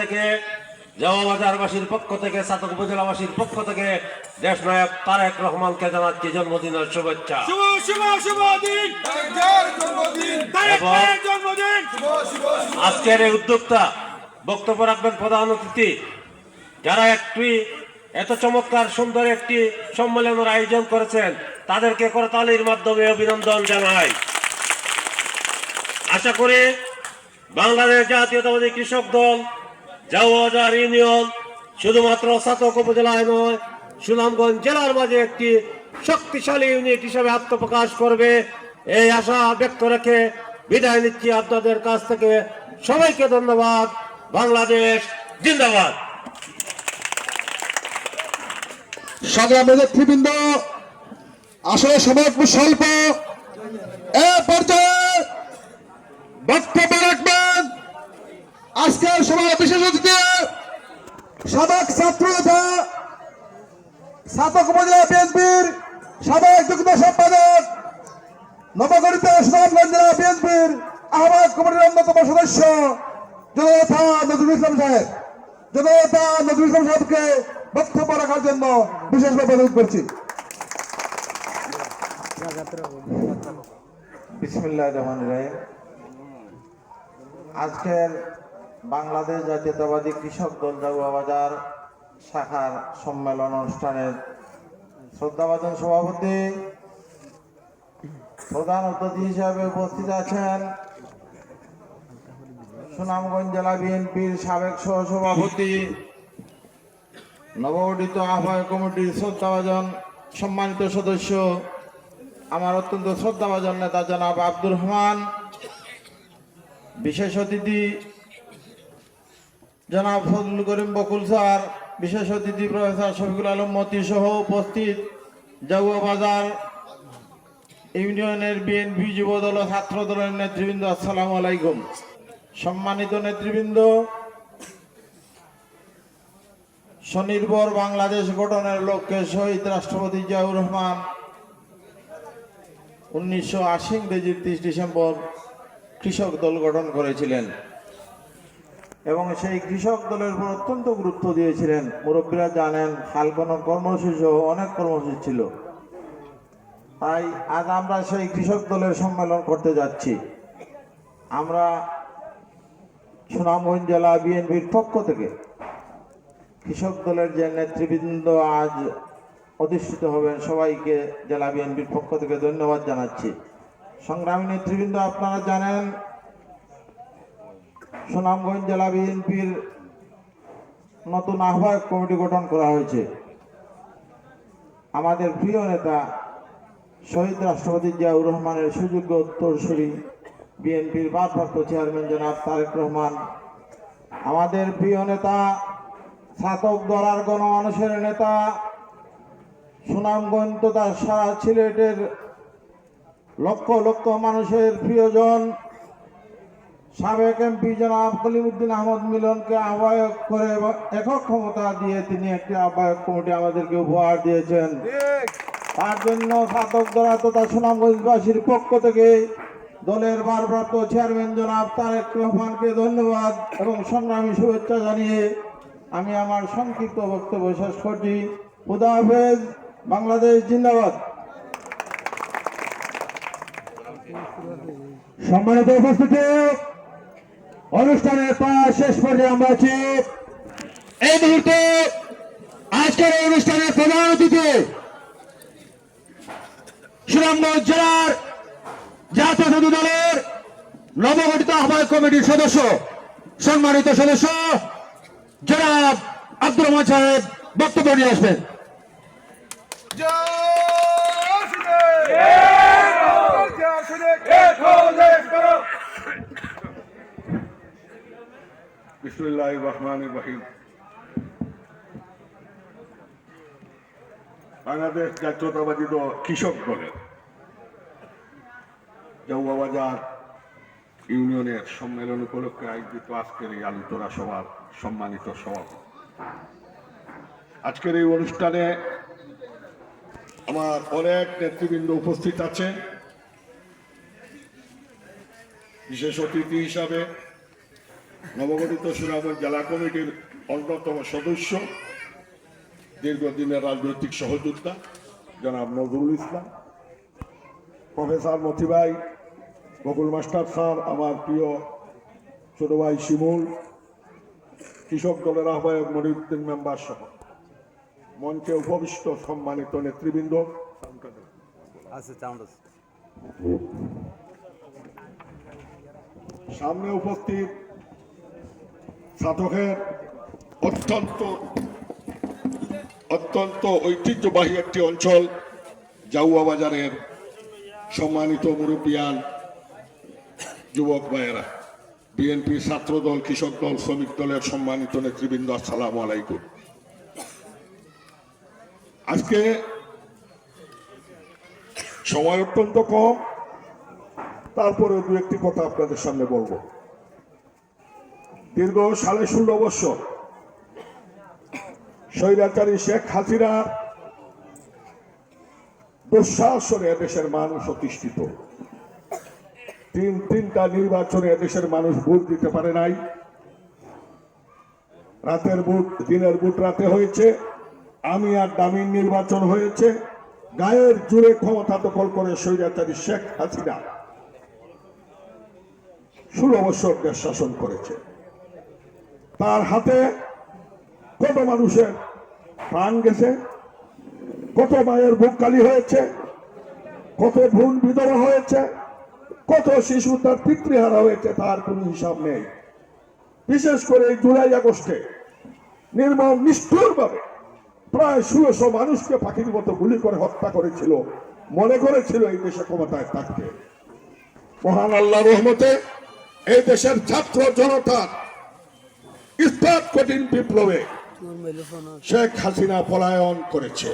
থেকে জওয়াবাজারবাসীর পক্ষ থেকে সাতক উপজেলাবাসীর পক্ষ থেকে দেশ নায়ক তারেক রহমানকে জানাচ্ছি জন্মদিনের শুভেচ্ছা। আজকের এই উদ্যোক্তা বক্তব্য রাখবেন প্রধান অতিথি। যারা একটি এত চমৎকার সুন্দর একটি সম্মেলনের আয়োজন করেছেন তাদেরকে করতালির মাধ্যমে অভিনন্দন জানাই। আশা করি বাংলাদেশ জাতীয়তাবাদী কৃষক দল জাওয়াজার ইউনিয়ন শুধুমাত্র সাতক উপজেলায় নয়, সুনামগঞ্জ জেলার মাঝে একটি শক্তিশালী ইউনিট হিসাবে আত্মপ্রকাশ করবে। এই আশা ব্যক্ত রেখে বিদায় নিচ্ছি আপনাদের কাছ থেকে। সবাইকে ধন্যবাদ। বাংলাদেশ জিন্দাবাদ। সংগ্রামী নেতৃবৃন্দ, আসলে সময় স্বল্প এ পর্যায়ে বক্তব্য আজকের সভার বিশেষ অতিথি, সাবেক ছাত্র নেতা, স্নাতক উপজেলা বিএনপির সাবেক যুগ্ম সম্পাদক, নবগঠিত সুনামগঞ্জ জেলা বিএনপির আহ্বায়ক কমিটির অন্যতম সদস্য, জননেতা নজরুল ইসলাম সাহেব। জননেতা নজরুল ইসলাম সাহেবকে বক্তব্য রাখার জন্য বিশেষভাবে অনুরোধ করছি। বিসমিল্লাহ রহমান রাহিম। আজকের বাংলাদেশ জাতীয়তাবাদী কৃষক দল জাগুয়া বাজার শাখার সম্মেলন অনুষ্ঠানের শ্রদ্ধাভাজন সভাপতি, প্রধান অতিথি হিসাবে উপস্থিত আছেন সুনামগঞ্জ জেলা বিএনপির সাবেক সহসভাপতি, নবগঠিত আহ্বায়ক কমিটির শ্রদ্ধাভাজন, সম্মানিত সদস্য, আমার অত্যন্ত শ্রদ্ধাভাজন নেতা জনাব আব্দুর রহমান, বিশেষ অতিথি জনাব ফজলুল করিম বকুল স্যার, বিশেষ অতিথি প্রফেসর শফিকুল আলম মতি সহ উপস্থিত জাগুয়া বাজার ইউনিয়নের বিএনপি যুবদল ছাত্র দলের নেতৃবৃন্দ, আসসালামু আলাইকুম। সম্মানিত নেতৃবৃন্দ, স্বনির্ভর বাংলাদেশ গঠনের লক্ষ্যে শহীদ রাষ্ট্রপতি জিয়াউর রহমান উনিশশো আশি ইংরেজির তিরিশ ডিসেম্বর কৃষক দল গঠন করেছিলেন। এবং সেই কৃষক দলের উপর অত্যন্ত গুরুত্ব দিয়েছিলেন। মুরব্বীরা জানেন হালকন কর্মসূচি সহ অনেক কর্মসূচি ছিল। তাই আজ আমরা সেই কৃষক দলের সম্মেলন করতে যাচ্ছি। আমরা সুনামগঞ্জ জেলা বিএনপির পক্ষ থেকে কৃষক দলের যে নেতৃবৃন্দ আজ অধিষ্ঠিত হবেন, সবাইকে জেলা বিএনপির পক্ষ থেকে ধন্যবাদ জানাচ্ছি। সংগ্রামী নেতৃবৃন্দ, আপনারা জানেন সুনামগঞ্জ জেলা বিএনপির নতুন আহ্বায়ক কমিটি গঠন করা হয়েছে। আমাদের প্রিয় নেতা শহীদ রাষ্ট্রপতি জিয়াউর রহমানের সুযোগ্য উত্তরসূরি বিএনপির ভারপ্রাপ্ত চেয়ারম্যান জনাব তারেক রহমান। আমাদের প্রিয় নেতা ছাতক দলার গণমানুষের নেতা, সুনামগঞ্জ তথা সারা সিলেটের লক্ষ লক্ষ মানুষের প্রিয়জন সাবেক এমপি জনাব কলিমুদ্দিন আহমদ মিলনকে আহ্বায়ক করে একক ক্ষমতা দিয়ে তিনি একটি আহ্বায়ক কমিটি আমাদেরকে উপহার দিয়েছেন। তার জন্য দলা তথা সুনামগঞ্জবাসীর পক্ষ থেকে দলের ভারপ্রাপ্ত চেয়ারম্যান জনাব তারেক রহমানকে ধন্যবাদ এবং সংগ্রামী শুভেচ্ছা জানিয়ে আমি আমার সংক্ষিপ্ত বক্তব্য শেষ করছি। খুদা হাফেজ বাংলাদেশ জিন্দাবাদ। সম্মানিত উপস্থিতি অনুষ্ঠানের প্রায় শেষ পর্যায়ে আমরা আছি। এই মুহূর্তে আজকের অনুষ্ঠানের প্রধান অতিথি সুনামগঞ্জ জেলার জাতীয় জাতীয় দলের নবগঠিত আহ্বায়ক কমিটির সদস্য, সম্মানিত সদস্য, জনাব আব্দুর রহমান সাহেব বক্তব্য নিয়ে আসবেন। বিসমুল্লাহ রহমান রহিম। বাংলাদেশ জাতীয়তাবাদী দল কৃষক দলের জৌবাবাজার ইউনিয়নের সম্মেলন উপলক্ষে আয়োজিত আজকের এই আলোচনা সভার সম্মানিত সভাপতি। আজকের এই অনুষ্ঠানে আমার অনেক নেতৃবৃন্দ উপস্থিত আছে বিশেষ অতিথি হিসাবে নবগঠিত সুনামগঞ্জ জেলা কমিটির অন্যতম সদস্য দীর্ঘদিনের রাজনৈতিক সহযোদ্ধা জনাব নজরুল ইসলাম। প্রফেসর মতি ভাই বকুল মাস্টার স্যার আমার প্রিয় ছোট ভাই শিমুল কৃষক দলের আহ্বায়ক মনিরুদ্দিন মেম্বার সহ। মঞ্চে উপবিষ্ট সম্মানিত নেতৃবৃন্দ আছে। সামনে উপস্থিত সাধকের অত্যন্ত অত্যন্ত ঐতিহ্যবাহী একটি অঞ্চল, জাউয়া বাজারের সম্মানিত মুরব্বিয়ান যুবক ভাইয়েরা। বিএনপি ছাত্র দল, কৃষক দল, শ্রমিক দলের সম্মানিত নেতৃবৃন্দ, আসসালামু আলাইকুম। আজকে সময় অত্যন্ত কম তারপরে দু একটি কথা আপনাদের সামনে বলব। দীর্ঘ সাড়ে ষোলো বছর। স্বৈরাচারী শেখ হাসিনা দুঃশাসনে দেশের মানুষ অতিষ্ঠিত। তিন তিনটা নির্বাচনে দেশের মানুষ ভোট দিতে পারে নাই। রাতের ভোট, দিনের ভোট রাতে হয়েছে। আমি আর দামির নির্বাচন হয়েছে। গায়ের জুড়ে ক্ষমতা দখল করে স্বৈরাচারী শেখ হাসিনা। ষোলো বছর দেশ শাসন করেছে। তার হাতে কত মানুষের প্রাণ গেছে, কত মায়ের বুক কালি হয়েছে, কত ভুল বিধবা হয়েছে, কত শিশু তার পিতৃহারা হয়েছে, তার কোনো হিসাব নেই। বিশেষ করে এই জুলাই আগস্টে নির্মম নিষ্ঠুরভাবে প্রায় ষোলোশো মানুষকে পাখির মতো গুলি করে হত্যা করেছিল, মনে করেছিল এই দেশে ক্ষমতায় থাকতে। মহান আল্লাহ রহমতে এই দেশের ছাত্র জনতার ইস্পাত কঠিন বিপ্লবে শেখ হাসিনা পলায়ন করেছে।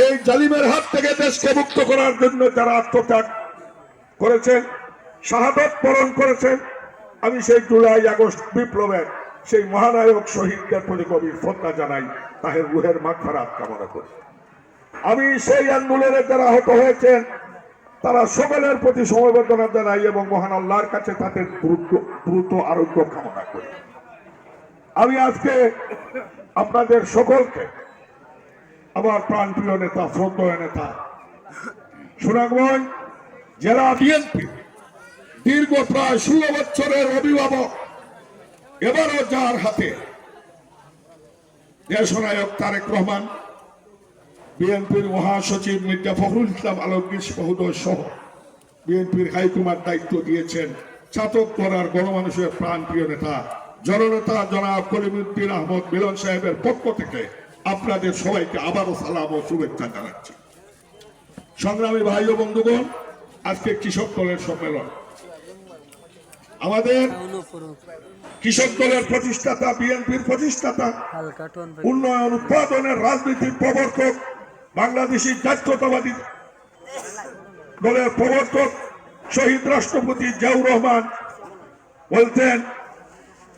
এই জালিমের হাত থেকে দেশকে মুক্ত করার জন্য যারা আত্মত্যাগ করেছেন শাহাদত বরণ করেছেন আমি সেই জুলাই আগস্ট বিপ্লবের সেই মহানায়ক শহীদদের প্রতি গভীর শ্রদ্ধা জানাই, তাহের রুহের মাগফারাত কামনা করি। আমি সেই আন্দোলনে যারা আহত হয়েছেন তারা সকলের প্রতি সমবেদনা জানাই এবং মহান আল্লাহর কাছে তাদের দ্রুত আরোগ্য কামনা করি। আমি আজকে আপনাদের সকলকে, আমার প্রাণপ্রিয় নেতা, শ্রদ্ধেয় নেতা সুনামগঞ্জ জেলা বিএনপি, দীর্ঘ প্রায় ষোলো বছরের অভিভাবক, এবারও যার হাতে দেশনায়ক তারেক রহমান বিএনপির মহাসচিব মির্জা ফখরুল ইসলাম আলমগীর মহোদয় সহ বিএনপির হাইকমান্ড দায়িত্ব দিয়েছেন চাতক করার গণমানুষের প্রাণ প্রিয় নেতা জননেতা জনাব কলিমুদ্দিন আহমদ মিলন সাহেবের পক্ষ থেকে আপনাদের সবাইকে আবারও সালাম ও শুভেচ্ছা জানাচ্ছি। সংগ্রামী ভাই ও বন্ধুগণ আজকে কৃষক দলের সম্মেলন। আমাদের কৃষক দলের প্রতিষ্ঠাতা বিএনপির প্রতিষ্ঠাতা উন্নয়ন উৎপাদনের রাজনীতির প্রবর্তক বাংলাদেশি জাতীয়তাবাদী দলের প্রবর্তক শহীদ রাষ্ট্রপতি জিয়াউর রহমান বলতেন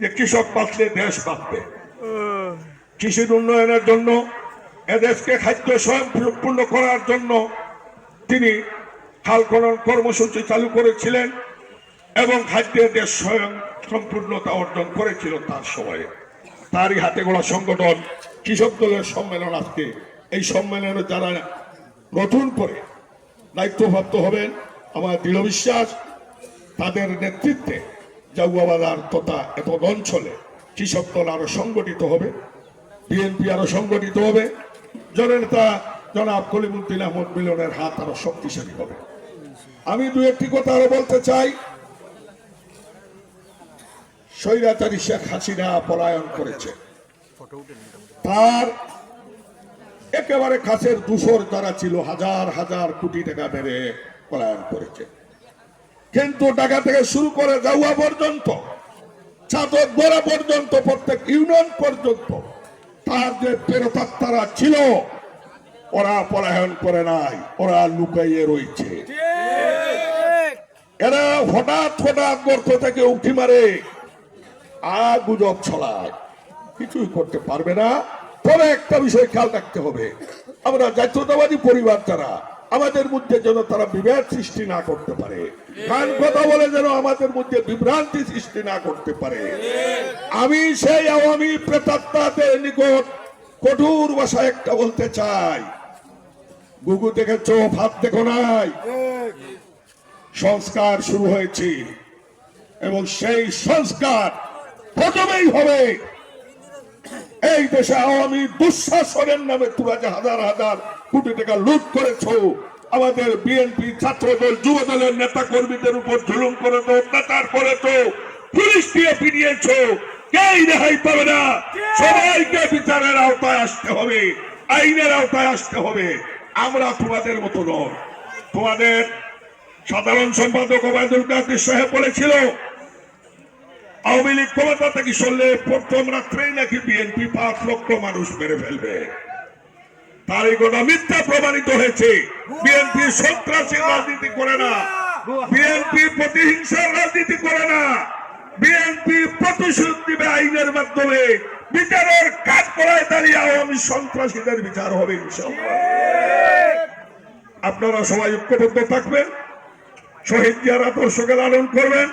যে কৃষক বাঁচলে দেশ বাঁচবে। কৃষির উন্নয়নের জন্য, এদেশকে খাদ্য স্বয়ংপূর্ণ করার জন্য তিনি খাল খনন কর্মসূচি চালু করেছিলেন এবং খাদ্যের দেশ স্বয়ং সম্পূর্ণতা অর্জন করেছিল তার সময়ে। তারই হাতে গোড়া সংগঠন কৃষক দলের সম্মেলন আজকে এই সম্মেলনে যারা নতুন করে দায়িত্বপ্রাপ্ত হবেন, আমার দৃঢ় বিশ্বাস, তাদের নেতৃত্বে জাগুয়াবাজার তথা এত অঞ্চলে কৃষক দল আরও সংগঠিত হবে, বিএনপি আরও সংগঠিত হবে, জননেতা জনাব কলিমুদ্দিন আহমদ মিলনের হাত আরও শক্তিশালী হবে। আমি দু একটি কথা আরও বলতে চাই। স্বৈরাচারী শেখ হাসিনা পলায়ন করেছে। তার একেবারে কাছের দুশোর যারা ছিল, হাজার হাজার কোটি টাকা মেরে পলায়ন করেছে। কিন্তু ঢাকা থেকে শুরু করে যাওয়া পর্যন্ত চাতক গোড়া পর্যন্ত, প্রত্যেক ইউনিয়ন পর্যন্ত তার যে প্রেরতাত্মারা ছিল, ওরা পলায়ন করে নাই, ওরা লুকাইয়ে রয়েছে। এরা হঠাৎ হঠাৎ গর্ত থেকে উঠি মারে, আর গুজব ছড়ায়। কিছুই করতে পারবে না। তবে একটা বিষয় খেয়াল রাখতে হবে। আমরা জাতীয়তাবাদী পরিবার যারা, আমাদের মধ্যে যেন তারা বিভেদ সৃষ্টি না করতে পারে। কথা বলে যেন আমাদের মধ্যে বিভ্রান্তি সৃষ্টি না করতে পারে। আমি সেই আওয়ামী প্রেতাত্মাদের নিকট কঠোর ভাষায় একটা বলতে চাই। গুগু দেখেছ ভাত দেখো নাই? সংস্কার শুরু হয়েছে। এবং সেই সংস্কার প্রথমেই হবে। এই দেশে আওয়ামী দুঃশাসনের নামে তোমরা যে হাজার হাজার কোটি টাকা লুট করেছ, আমাদের বিএনপি ছাত্র দল যুব দলের নেতা কর্মীদের উপর জুলুম করেছ, অত্যাচার করেছ, পুলিশ দিয়ে ফিরিয়েছো কেই রেহাই পাবে না? সবাইকে বিচারের আওতায় আসতে হবে, আইনের আওতায় আসতে হবে। আমরা তোমাদের মতো নয় তোমাদের সাধারণ সম্পাদক ওবায়দুল কাদের সাহেব বলেছিল আওয়ামী লীগ ক্ষমতা থেকে সরলে প্রথম রাত্রেই নাকি বিএনপি পাঁচ লক্ষ মানুষ মেরে ফেলবে। তার এই মিথ্যা প্রমাণিত হয়েছে। বিএনপি সন্ত্রাসী রাজনীতি করে না। বিএনপি প্রতিহিংসার রাজনীতি করে না। বিএনপি প্রতিশোধ দিবে আইনের মাধ্যমে। বিচারের কাজ করায় দাঁড়িয়ে আওয়ামী সন্ত্রাসীদের বিচার হবে আপনারা সবাই ঐক্যবদ্ধ থাকবেন। শহীদ জিয়ার আদর্শকে লালন করবেন।